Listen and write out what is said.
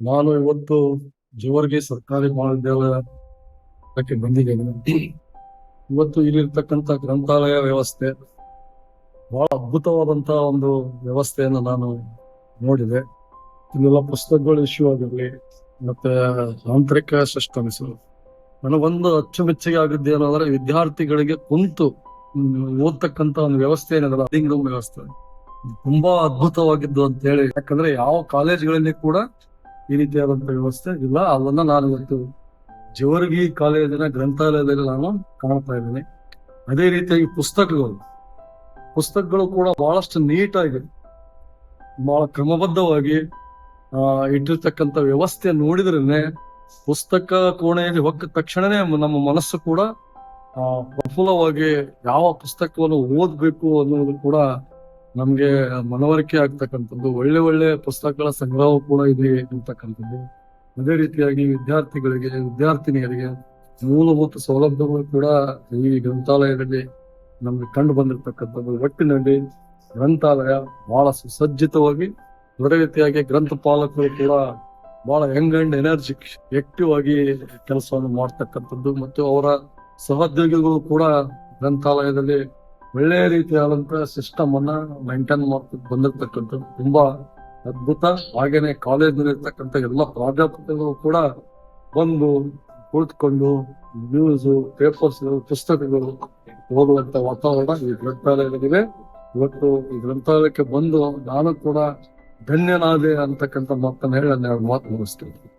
ನಾನು ಇವತ್ತು ಜೋರ್ಗೆ ಸರ್ಕಾರಿ ಮಹಾವಿದ್ಯಾಲಯಕ್ಕೆ ಬಂದಿದ್ದೇನೆ. ಇವತ್ತು ಇಲ್ಲಿರ್ತಕ್ಕಂಥ ಗ್ರಂಥಾಲಯ ವ್ಯವಸ್ಥೆ ಬಹಳ ಅದ್ಭುತವಾದಂತಹ ಒಂದು ವ್ಯವಸ್ಥೆಯನ್ನು ನಾನು ನೋಡಿದೆ. ಇಲ್ಲೆಲ್ಲ ಪುಸ್ತಕಗಳು ಇಶ್ಯೂ ಆಗಿರಲಿ, ಮತ್ತೆ ಆಂತರಿಕ ಸಿಸ್ಟಮ್ಸ್ ನನಗೊಂದು ಅಚ್ಚುಮೆಚ್ಚುಗೆ ಆಗಿದ್ದು ಏನಂದ್ರೆ ವಿದ್ಯಾರ್ಥಿಗಳಿಗೆ ಕುಂತು ಓದ್ತಕ್ಕಂತ ಒಂದು ವ್ಯವಸ್ಥೆ ಏನಿದೆ ಲಿಂಗ್ ವ್ಯವಸ್ಥೆ. ತುಂಬಾ ಅದ್ಭುತವಾಗಿದ್ದು ಅಂತ ಹೇಳಿ ಯಾಕಂದ್ರೆ ಯಾವ ಕಾಲೇಜ್ಗಳಲ್ಲಿ ಕೂಡ ಈ ರೀತಿಯಾದಂತ ವ್ಯವಸ್ಥೆ ಇಲ್ಲ. ಅದನ್ನ ನಾನು ಇವತ್ತು ಜವರ್ಗಿ ಕಾಲೇಜಿನ ಗ್ರಂಥಾಲಯದಲ್ಲಿ ನಾನು ಕಾಣ್ತಾ ಇದ್ದೀನಿ. ಅದೇ ರೀತಿಯಾಗಿ ಪುಸ್ತಕಗಳು ಪುಸ್ತಕಗಳು ಕೂಡ ಬಹಳಷ್ಟು ನೀಟಾಗಿ ಬಹಳ ಕ್ರಮಬದ್ಧವಾಗಿ ಇಟ್ಟಿರ್ತಕ್ಕಂಥ ವ್ಯವಸ್ಥೆ ನೋಡಿದ್ರೇನೆ ಪುಸ್ತಕ ಕೋಣೆಯಲ್ಲಿ ಹೊಕ್ಕ ತಕ್ಷಣನೇ ನಮ್ಮ ಮನಸ್ಸು ಕೂಡ ಪ್ರಫುಲ್ಲವಾಗಿ ಯಾವ ಪುಸ್ತಕವನ್ನು ಓದಬೇಕು ಅನ್ನೋದು ಕೂಡ ನಮ್ಗೆ ಮನವರಿಕೆ ಆಗ್ತಕ್ಕಂಥದ್ದು, ಒಳ್ಳೆ ಒಳ್ಳೆ ಪುಸ್ತಕಗಳ ಸಂಗ್ರಹ ಕೂಡ ಇದೆ ಅಂತಕ್ಕಂಥದ್ದು. ಅದೇ ರೀತಿಯಾಗಿ ವಿದ್ಯಾರ್ಥಿಗಳಿಗೆ, ವಿದ್ಯಾರ್ಥಿನಿಯರಿಗೆ ಮೂಲಭೂತ ಸೌಲಭ್ಯಗಳು ಕೂಡ ಈ ಗ್ರಂಥಾಲಯದಲ್ಲಿ ನಮ್ಗೆ ಕಂಡು ಬಂದಿರತಕ್ಕಂಥದ್ದು. ಒಟ್ಟಿನಲ್ಲಿ ಗ್ರಂಥಾಲಯ ಬಹಳ ಸುಸಜ್ಜಿತವಾಗಿ, ಅದೇ ರೀತಿಯಾಗಿ ಗ್ರಂಥಪಾಲಕರು ಕೂಡ ಬಹಳ ಯಂಗ್ ಅಂಡ್ ಎನರ್ಜಿಕ್ ಆಕ್ಟಿವ್ ಆಗಿ ಕೆಲಸವನ್ನು ಮಾಡ್ತಕ್ಕಂಥದ್ದು. ಮತ್ತು ಅವರ ಸಹೋದ್ಯೋಗಿಗಳು ಕೂಡ ಗ್ರಂಥಾಲಯದಲ್ಲಿ ಒಳ್ಳೆಯ ರೀತಿಯಾದಂತಹ ಸಿಸ್ಟಮ್ ಅನ್ನ ಮೇಂಟೈನ್ ಮಾಡ್ತಾ ಬಂದಿರ್ತಕ್ಕಂಥದ್ದು. ತುಂಬಾ ಅದ್ಭುತ. ಹಾಗೇನೆ ಕಾಲೇಜಿನಲ್ಲಿ ಇರ್ತಕ್ಕಂಥ ಎಲ್ಲ ಪ್ರಾಧ್ಯಾಪಕರು ಕೂಡ ಬಂದು ಕುಳಿತುಕೊಂಡು ನ್ಯೂಸ್ ಪೇಪರ್ಸ್ ಪುಸ್ತಕಗಳು ಓದುವಂತ ವಾತಾವರಣ ಈ ಗ್ರಂಥಾಲಯದಲ್ಲಿದೆ. ಇವತ್ತು ಈ ಗ್ರಂಥಾಲಯಕ್ಕೆ ಬಂದು ನಾನು ಕೂಡ ಧನ್ಯನಾದೆ ಅಂತಕ್ಕಂಥ ಮಾತನ್ನ ಹೇಳಿ ನಾನು ಮಾತು ಮುಗಿಸ್ತೇನೆ.